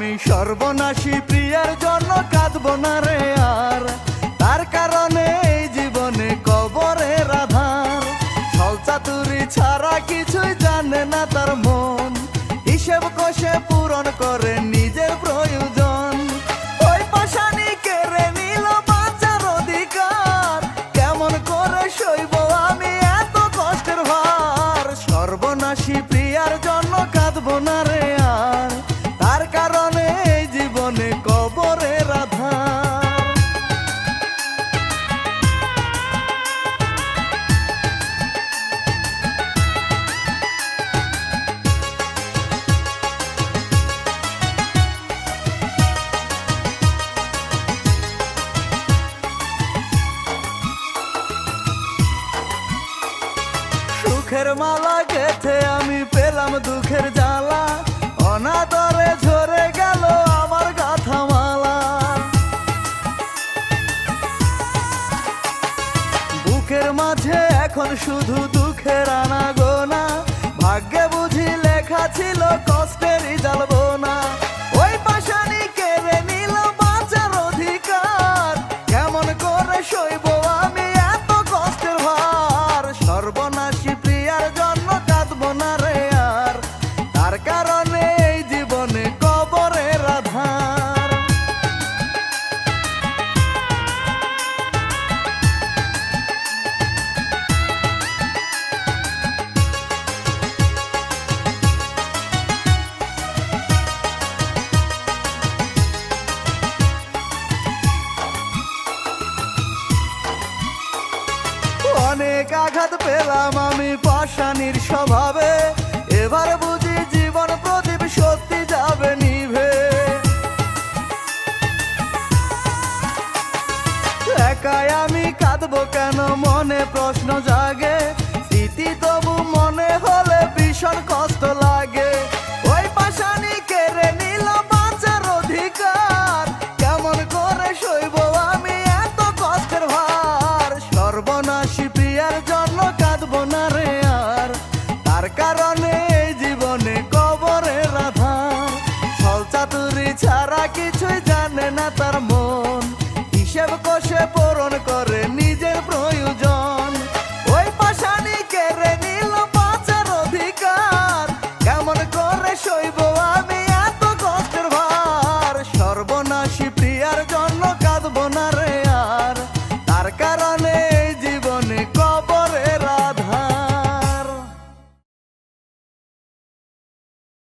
আমি সর্বনাশী প্রিয়ার জন্য কাঁদব না রে আর। তার কারণে এই জীবনে কবরে রাধার। ছলচাতুরি ছাড়া কিছুই জানে না তার মন। হিসেব কষে পূরণ করে নিজের প্রয়োজন কবরের আধার সুখের মালা গেথে আমি এখন শুধু দুঃখের আনাগোনা। ভাগ্যে বুঝি লেখা ছিল কষ্টেরই জ্বালবো না ওই পাশানি কেড়ে নিল বাঁচার অধিকার। কেমন করে সইব আমি এত কষ্টের ভার। সর্বনাশী প্রিয়ার জন্য কাঁদব না রে আর। তার কারণে অনেক আঘাত পেলাম আমি পাশানির স্বভাবে। এবার বুঝি জীবন প্রদীপ সত্যি যাবে নিভে। একাই আমি কাঁদবো কেন? মনে প্রশ্ন জাগে। স্মৃতি তবু হিসাব কষে পূরণ করে নিজের প্রয়োজন